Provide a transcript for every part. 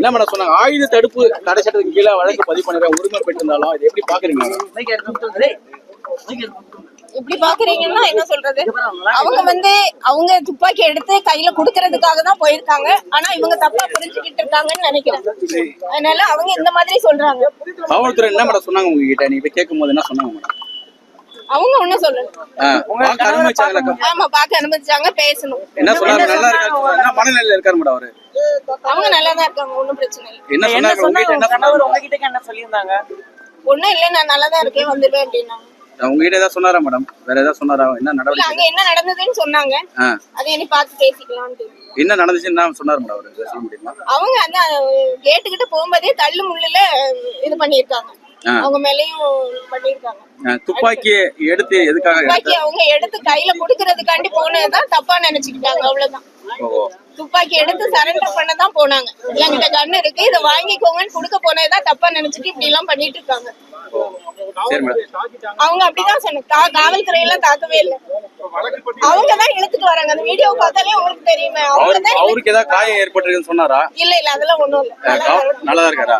என்ன மேடம் சொன்னாங்க? ஆயுத தடுப்பு தடை சட்டத்துக்கு கீழே வழக்கு பதிவு பண்ணிருக்காங்க உரிமை பெற்றிருந்தாலும் இது எப்படி பாக்குறீங்க இப்படி பாக்குறீங்கன்னா என்ன சொல்றது? அவங்க வந்து அவங்க துப்பாக்கி எடுத்து கையில குடுக்கறதுக்காக தான் போயிருக்காங்க. ஆனா இவங்க தப்பா புரிஞ்சுக்கிட்டு இருக்காங்கன்னு நினைக்கிறேன். அதனால அவங்க இந்த மாதிரி சொல்றாங்க. காவல்துறை என்ன மேடம் சொன்னாங்க உங்ககிட்ட? நீ போய் கேட்கும் போது என்ன சொன்னாங்க மேடம் அவங்க ஒண்ணும் அனுமதிச்சாங்களா ஆமா பாக்க அனுமதிச்சாங்க பேசணும். என்ன சொன்னாரு? நல்லா இருக்காரு. என்ன மனநிலையில இருக்காரு மேடம் அவரு? அவங்க நல்லா தான் இருக்காங்க ஒண்ணும் பிரச்சனை இல்லை. என்ன சொன்னாங்க உங்ககிட்ட சொன்னாங்க என்ன உங்க கணவர் உங்ககிட்ட என்ன சொல்லியிருந்தாங்க? ஒண்ணும் இல்ல நான் நல்லா தான் இருக்கேன் வந்துருவேன் அப்படின்னாங்க. உங்ககிட்ட ஏதாவது சொன்னாரா மேடம் வேற ஏதாவது சொன்னாரா? என்ன நடவடிக்கை அங்க என்ன நடந்ததுன்னு சொன்னாங்க. அதை இனி பார்த்து பேசிக்கலாம்னு என்ன நடந்துச்சுன்னு என்ன சொன்னாரு மேடம் அவரு. சொல்ல முடியுமா? அவங்க அந்த கேட்டுக்கிட்ட போகும்போதே தள்ளு முள்ளுல இது பண்ணிருக்காங்க. அவங்க மேலயும் பண்ணிருக்காங்க துப்பாக்கி எடுத்து எதுக்காக துப்பாக்கி அவங்க எடுத்து கையில குடுக்கறதுக்காண்டி போனதுதான் தப்பா நினைச்சுக்கிட்டாங்க அவ்வளவுதான். துப்பாக்கி எடுத்து சரண்டர் பண்ண தான் போனாங்க. என்கிட்ட கண்ணு இருக்கு இதை வாங்கிக்கோங்கன்னு கொடுக்க போனதுதான் தப்பா நினைச்சிட்டு இப்படி எல்லாம் பண்ணிட்டு இருக்காங்க. சரி மேடம். அவங்க அப்படிதான் சொன்னாங்க காவல்துறை எல்லாம் தாக்கவே இல்லை. அவங்க தான் இழுத்துட்டு வராங்க. அந்த வீடியோ பார்த்தாலே உங்களுக்கு தெரியுமே. அவங்க அவரு தான் அவருக்கு ஏதாவது காயம் ஏற்பட்டிருக்குன்னு சொன்னாரா? இல்ல இல்ல அதெல்லாம் ஒண்ணும் இல்ல. நல்லதா இருக்காரா?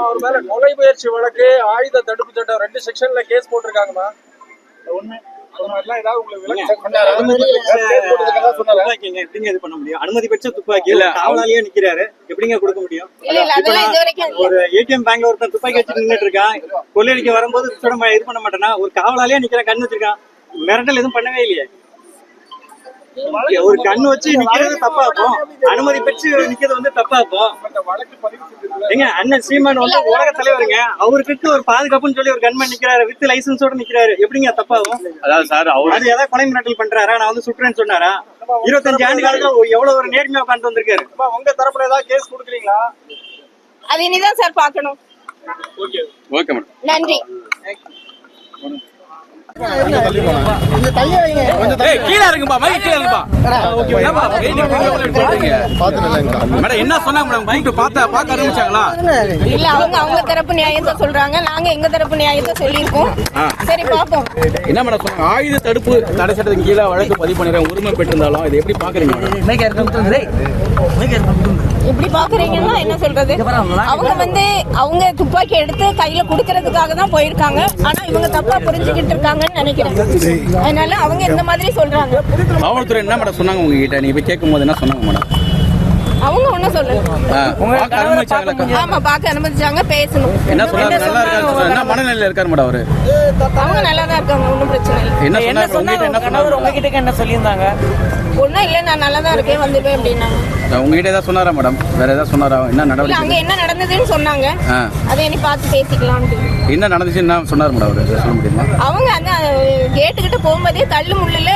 அவர் மேல கொலை முயற்சி வழக்கு ஆயுத தடுப்பு சட்டம் ரெண்டு செக்ஷன்ல கேஸ் போட்டிருக்காங்கம்மா. உண்மை. எப்படிங்க இது பண்ண முடியும்? அனுமதி பெற்ற துப்பாக்கி. இல்ல, காவலாளியே நிக்கிறாரு. எப்படிங்க கொடுக்க முடியும்? ஒரு ஏடிஎம் பேங்க்ல ஒருத்தன் துப்பாக்கி வச்சு நின்னுட்டு இருக்கான். கொள்ளையடிக்க வரும்போது இது பண்ண மாட்டானா? ஒரு காவலாளியே நிக்கிறான் கண்ணு வச்சிருக்கான். மிரட்டல் எதுவும் பண்ணவே இல்லையே. ஒரு கண்ணு வச்சு நிக்கிறது தப்பா இருக்கும். அனுமதி பெற்று நிக்கிறது வந்து தப்பா இருக்கும். ஏங்க அண்ணன் சீமான் வந்து உலக தலைவருங்க. அவருக்கு ஒரு பாதுகாப்புன்னு சொல்லி ஒரு கன்மன் நிக்கிறாரு வித் லைசன்ஸோட நிக்கிறாரு. எப்படிங்க தப்பாகும் அதாவது சார் அவரு அது ஏதாவது கொலை மிரட்டல் பண்றாரா? நான் வந்து சுட்டுறேன்னு சொன்னாரா? இருபத்தஞ்சு ஆண்டு காலத்துல எவ்வளவு ஒரு நேர்மையா உட்காந்து வந்திருக்காரு? உங்க தரப்புல ஏதாவது கேஸ் கொடுக்குறீங்களா? அது இனிதான் சார் பார்க்கணும். Okay okay madam. நன்றி. கீழ இருக்குப்பா மைக் கீழ போடுறீங்க? மேடம் என்ன சொன்னாங்க மேடம்? மைக் பார்த்தா பார்க்க ஆரம்பிச்சாங்களா? இல்ல அவங்க அவங்க தரப்பு நியாயத்தை சொல்றாங்க. நாங்க எங்க தரப்பு நியாயத்தை சொல்லியிருக்கோம். சரி பாப்போம் என்ன மேடம் சொன்னாங்க? ஆயுத தடுப்பு தடை சட்டத்துக்கு கீழே வழக்கு பதிவு பண்ணிருக்காங்க உரிமை பெற்றிருந்தாலும் இது எப்படி பாக்குறீங்க இப்படி பாக்குறீங்கன்னா என்ன சொல்றது? அவங்க வந்து அவங்க துப்பாக்கி எடுத்து கையில குடுக்கறதுக்காக தான் போயிருக்காங்க. ஆனா இவங்க தப்பா புரிஞ்சுக்கிட்டு இருக்காங்கன்னு நினைக்கிறேன். அதனால அவங்க இந்த மாதிரி சொல்றாங்க. காவல்துறை என்ன மேடம் சொன்னாங்க உங்ககிட்ட? நீ போய் கேட்கும் போது என்ன சொன்னாங்க மேடம்? அவங்க ஒண்ணும் பார்க்க அனுமதிச்சாங்களா ஆமா பாக்க அனுமதிச்சாங்க பேசணும். என்ன சொன்னாரு நல்லா இருக்காரு என்ன மனநிலையில இருக்காரு மேடம் அவரு? அவங்க நல்லா தான் இருக்காங்க ஒண்ணும் பிரச்சனை இல்லை. என்ன சொன்னாங்க உங்ககிட்ட உங்க என்ன சொன்னாரு உங்ககிட்ட என்ன சொல்லியிருந்தாங்க? ஒண்ணும் இல்ல நான் நல்லா தான் இருக்கேன் வந்துருவேன் அப்படின்னாங்க. உங்ககிட்ட ஏதாவது சொன்னாரா மேடம்? வேற ஏதாவது சொன்னாரா? என்ன நடவடிக்கை அங்க என்ன நடந்ததுன்னு சொன்னாங்க. அதை இனி பார்த்து பேசிக்கலாம்னு என்ன நடந்துச்சுன்னு என்ன சொன்னார் மேடம் அவரு? சொல்ல முடியுமா? அவங்க அந்த கேட்டுக்கிட்ட போகும்போதே தள்ளு முள்ளுல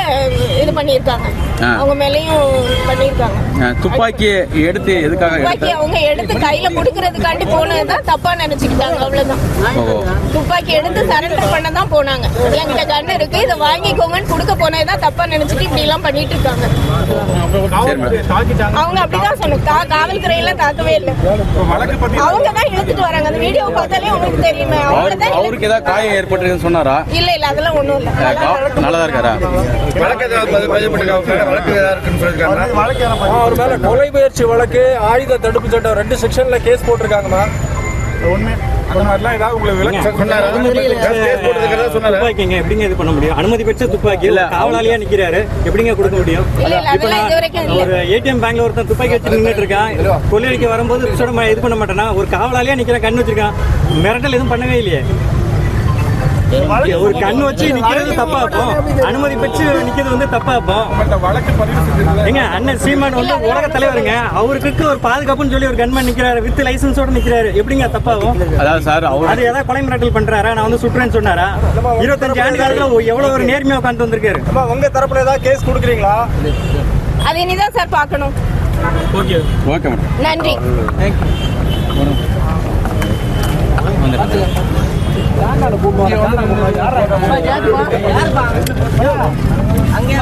இது பண்ணிருக்காங்க ஆ. அவங்க மேலயும் பண்ணிருக்காங்க ஆ, துப்பாக்கி எடுத்து எதுக்காக துப்பாக்கி அவங்க எடுத்து கையில குடுக்கறதுக்காண்டி போனதுதான் தப்பா நினைச்சுக்கிட்டாங்க அவ்வளவுதான். துப்பாக்கி எடுத்து சரண்டர் பண்ண தான் போனாங்க. என்கிட்ட கண்ணு இருக்கு இதை வாங்கிக்கோங்கன்னு கொடுக்க போனதுதான் தப்பா நினைச்சிட்டு இப்படி எல்லாம் பண்ணிட்டு இருக்காங்க. அவங்க அப்படிதான் சொன்னாங்க காவல்துறை எல்லாம் தாக்கவே இல்லை. வழக்கு பதிவு அவங்க தான் இழுத்துட்டு வராங்க. அந்த வீடியோ பார்த்தாலே உங்களுக்கு தெரியுமே. அவருக்கு ஏதாவது காயம் ஏற்பட்டிருக்குன்னு சொன்னாரா? இல்ல இல்ல அதெல்லாம் ஒண்ணும் இல்ல. நல்லதா இருக்காரா? வழக்கு வழக்கு அவர் மேல கொலை முயற்சி வழக்கு. ஆயுத தடுப்பு சட்டம் ரெண்டு செக்ஷன்ல கேஸ் போட்டிருக்காங்கம்மா? துப்பாக்கிங்க எப்படிங்க இது பண்ண முடியும்? அனுமதி பெற்ற துப்பாக்கி இல்ல காவலாளியா நிக்கிறாரு. எப்படிங்க கொடுக்க முடியும்? ஒரு ஏடிஎம் பேங்க்ல ஒருத்தன் துப்பாக்கி வச்சு நின்னுட்டு இருக்கான். கொள்ளையடிக்க வரும்போது இது பண்ண மாட்டானா? ஒரு காவலாளியா நிக்கிறான் கண்ணு வச்சிருக்கான். மிரட்டல் எதுவும் பண்ணவே இல்லையே. ஒரு கண்ணு வச்சு நிக்கிறது தப்பா இருக்கும் அனுமதி பெற்று நிக்கிறது வந்து தப்பா இருக்கும் ஏங்க அண்ணன் சீமான் வந்து உலக தலைவருங்க. அவருக்கு ஒரு பாதுகாப்புன்னு சொல்லி ஒரு கன்மன் நிக்கிறாரு வித் லைசன்ஸோட நிக்கிறாரு. எப்படிங்க தப்பாகும்? அதாவது சார் அவர் அது ஏதாவது கொலை மிரட்டல் பண்றாரா? நான் வந்து சுட்டுறேன்னு சொன்னாரா? இருபத்தஞ்சு ஆண்டு காலத்துல எவ்வளவு ஒரு நேர்மையா உட்காந்து வந்திருக்காரு? அம்மா, உங்க தரப்புல ஏதாவது கேஸ் கொடுக்குறீங்களா? அது இனிதான் சார் பார்க்கணும். ஓகே. ஓகே நன்றி. அங்கே